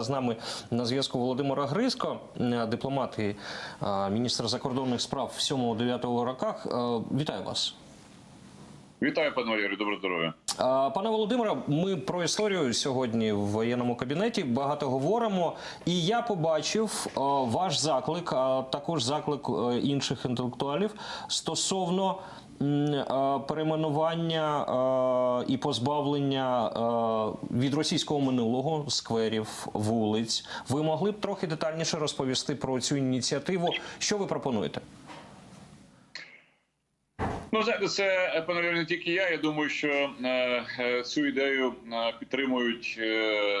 З нами на зв'язку Володимира Гриско, е, дипломат і е, міністр закордонних справ в 7-9 роках. Е, Вітаю вас. Вітаю, пане Валерію, доброго здоров'я. Пане Володимире, ми про історію сьогодні в воєнному кабінеті багато говоримо. І я побачив ваш заклик, а також заклик інших інтелектуалів стосовно перейменування е, і позбавлення е, від російського минулого скверів, вулиць. Ви могли б трохи детальніше розповісти про цю ініціативу? Що ви пропонуєте? Ну, знаєте, це пане не тільки я. Я думаю, що е, е, цю ідею е, підтримують е,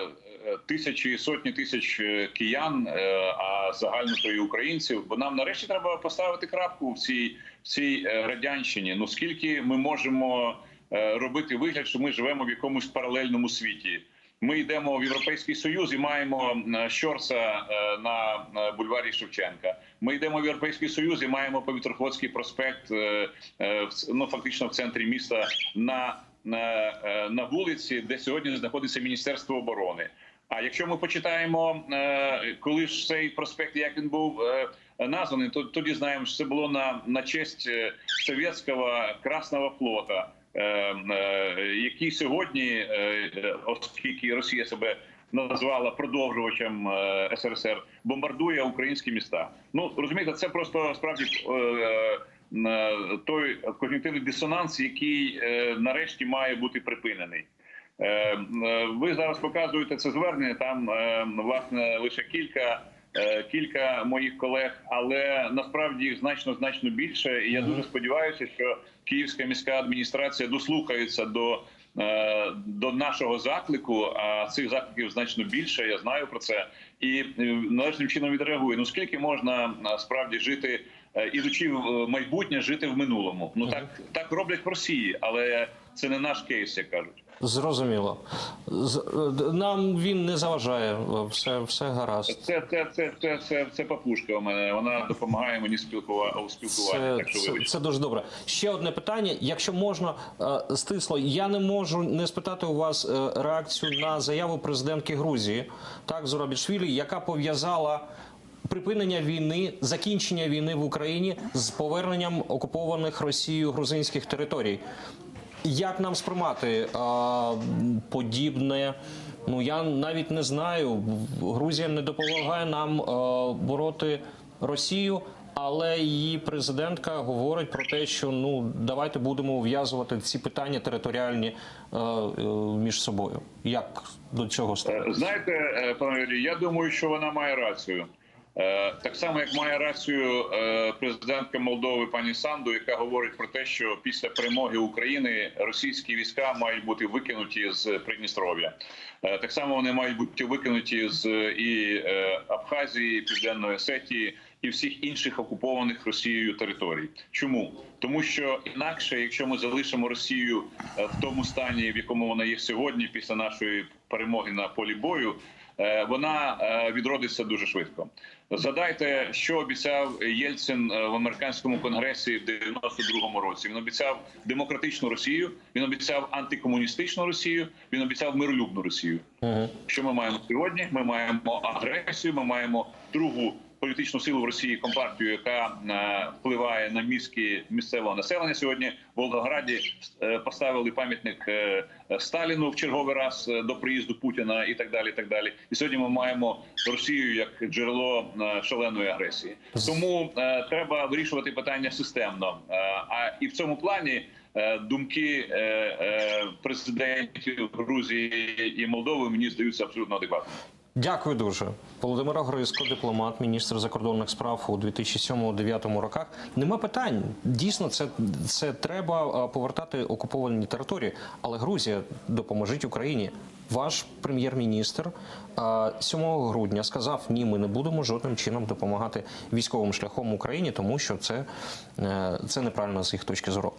тисячі, сотні тисяч е, киян, е, а загально то і українців. Бо нам нарешті треба поставити крапку в цій в цій е, радянщині. Ну скільки ми можемо робити вигляд, що ми живемо в якомусь паралельному світі. Ми йдемо в Європейський Союз і маємо Щорса на бульварі Шевченка. Ми йдемо в Європейський Союз і маємо Повітроходський проспект ну фактично в центрі міста на, на, на вулиці, де сьогодні знаходиться Міністерство оборони. А якщо ми почитаємо, е, коли ж цей проспект, як він був е, названий, то тоді знаємо, що це було на, на честь е, совєтського Красного флота, е, е, який сьогодні, е, е, оскільки Росія себе назвала продовжувачем е, СРСР, бомбардує українські міста. Ну розумієте, це просто справді е, е, той когнітивний дисонанс, який е, нарешті має бути припинений. Е, е, Ви зараз показуєте це звернення. Там е, власне лише кілька. Кілька моїх колег, але насправді їх значно значно більше. І я дуже сподіваюся, що Київська міська адміністрація дослухається до, до нашого заклику. А цих закликів значно більше. Я знаю про це і належним чином відреагує. Ну скільки можна насправді жити, ідучи в майбутнє, жити в минулому? Ну так так роблять в Росії, але це не наш кейс, як кажуть. Зрозуміло. Е, Нам він не заважає. Все, все гаразд. Це це це це це, це папушка у мене. Вона допомагає мені спілкува у спілкуванні. Так що це, це дуже добре. Ще одне питання. Якщо можна е, стисло, я не можу не спитати у вас е, реакцію на заяву президентки Грузії, так Зурабішвілі, яка пов'язала. Припинення війни, закінчення війни в Україні з поверненням окупованих Росією грузинських територій. Як нам сприймати а, подібне? Ну я навіть не знаю. Грузія не допомагає нам а, бороти Росію, але її президентка говорить про те, що ну давайте будемо ув'язувати ці питання територіальні а, е, між собою. Як до цього ставити? Е, Знаєте, е, пане Юрій, я думаю, що вона має рацію. Е, Так само, як має рацію е, президентка Молдови пані Санду, яка говорить про те, що після перемоги України російські війська мають бути викинуті з Придністров'я. Е, Так само вони мають бути викинуті з і Абхазії, Абхазії, Південної Осетії і всіх інших окупованих Росією територій. Чому? Тому що інакше, якщо ми залишимо Росію е, в тому стані, в якому вона є сьогодні, після нашої перемоги на полі бою, е, вона е, відродиться дуже швидко. Згадайте, що обіцяв Єльцин в американському конгресі в 92-му році. Він обіцяв демократичну Росію, він обіцяв антикомуністичну Росію, він обіцяв миролюбну Росію. Угу. Що ми маємо сьогодні? Ми маємо агресію. Ми маємо другу політичну силу в Росії компартію, яка е, впливає на мізки місцевого населення. Сьогодні в Волгограді е, поставили пам'ятник е, Сталіну в черговий раз до приїзду Путіна і так далі. І так далі. І сьогодні ми маємо Росію як джерело шаленої агресії. Тому треба вирішувати питання системно. А і в цьому плані. Думки президентів Грузії і Молдови мені здаються абсолютно адекватними. Дякую дуже. Володимир Гриско, дипломат, міністр закордонних справ у 2007-2009 роках. Нема питань. Дійсно, це, це треба повертати окуповані території. Але Грузія допоможіть Україні. Ваш прем'єр-міністр 7 грудня сказав: ні, ми не будемо жодним чином допомагати військовим шляхом Україні, тому що це, е, це неправильно з їх точки зору.